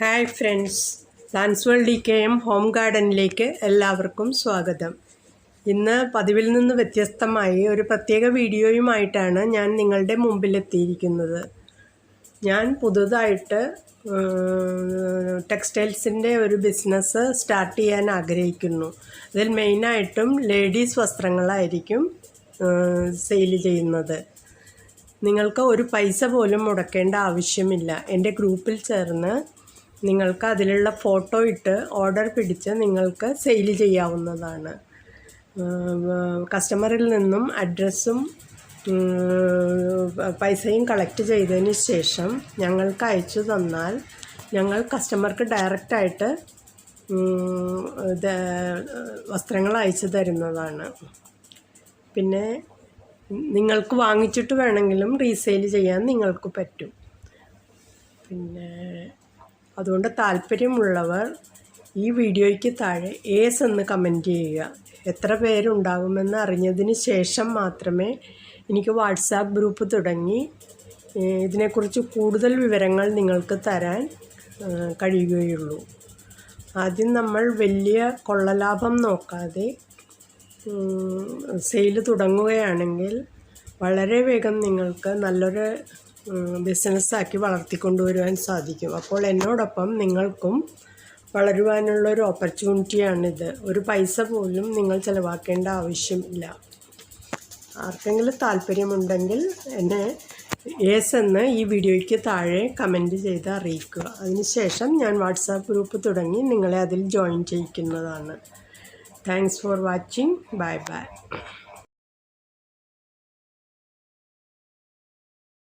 Hi friends. Plants world K M home ഗാർഡനിലേക്ക് എല്ലാവർക്കും സ്വാഗതം. ഇന്ന് പതിവിൽ നിന്ന് വ്യത്യസ്തമായി ഒരു പ്രത്യേക വീഡിയോയുമായിട്ടാണ് ഞാൻ നിങ്ങളുടെ മുമ്പിലെത്തിയിരിക്കുന്നത്. ഞാൻ പുതുതായിട്ട് ടെക്സ്റ്റൈൽസിന്റെ ഒരു ബിസിനസ് സ്റ്റാർട്ട് ചെയ്യാൻ ആഗ്രഹിക്കുന്നു. അതിൽ മെയിനായിട്ടും ലേഡീസ് വസ്ത്രങ്ങളായിരിക്കും സെയിൽ ചെയ്യുന്നത്. നിങ്ങൾക്ക് ഒരു പൈസ പോലും മുടക്കേണ്ട ആവശ്യമില്ല. എന്റെ ഗ്രൂപ്പിൽ ചേർന്ന് നിങ്ങൾക്ക് അതിലുള്ള ഫോട്ടോ ഇട്ട് ഓർഡർ പിടിച്ച് നിങ്ങൾക്ക് സെയിൽ ചെയ്യാവുന്നതാണ്. കസ്റ്റമറിൽ നിന്നും അഡ്രസ്സും പൈസയും കളക്ട് ചെയ്തതിന് ശേഷം ഞങ്ങൾക്ക് അയച്ചു തന്നാൽ ഞങ്ങൾ കസ്റ്റമർക്ക് ഡയറക്റ്റായിട്ട് വസ്ത്രങ്ങൾ അയച്ചു തരുന്നതാണ്. പിന്നെ നിങ്ങൾക്ക് വാങ്ങിച്ചിട്ട് വേണമെങ്കിലും റീസെയിൽ ചെയ്യാൻ നിങ്ങൾക്ക് പറ്റും. പിന്നെ അതുകൊണ്ട് താല്പര്യമുള്ളവർ ഈ വീഡിയോയ്ക്ക് താഴെ ഏസ് എന്ന് കമന്റ് ചെയ്യുക. എത്ര പേരുണ്ടാകുമെന്ന് അറിഞ്ഞതിന് ശേഷം മാത്രമേ എനിക്ക് വാട്സാപ്പ് ഗ്രൂപ്പ് തുടങ്ങി ഇതിനെക്കുറിച്ച് കൂടുതൽ വിവരങ്ങൾ നിങ്ങൾക്ക് തരാൻ കഴിയുകയുള്ളൂ. ആദ്യം നമ്മൾ വലിയ കൊള്ളലാഭം നോക്കാതെ സെയിൽ തുടങ്ങുകയാണെങ്കിൽ വളരെ വേഗം നിങ്ങൾക്ക് നല്ലൊരു ബിസിനസ്സാക്കി വളർത്തിക്കൊണ്ടുവരുവാൻ സാധിക്കും. അപ്പോൾ എന്നോടൊപ്പം നിങ്ങൾക്കും വളരുവാനുള്ള ഒരു ഓപ്പർച്യൂണിറ്റിയാണിത് ഒരു പൈസ പോലും നിങ്ങൾ ചിലവാക്കേണ്ട ആവശ്യമില്ല ആർക്കെങ്കിലും താല്പര്യമുണ്ടെങ്കിൽ എന്നെ യേസ് എന്ന് ഈ വീഡിയോയ്ക്ക് താഴെ കമന്റ് ചെയ്ത് അറിയിക്കുക. അതിനുശേഷം ഞാൻ വാട്സാപ്പ് ഗ്രൂപ്പ് തുടങ്ങി നിങ്ങളെ അതിൽ join ചെയ്യിക്കുന്നതാണ്. Thanks for watching bye bye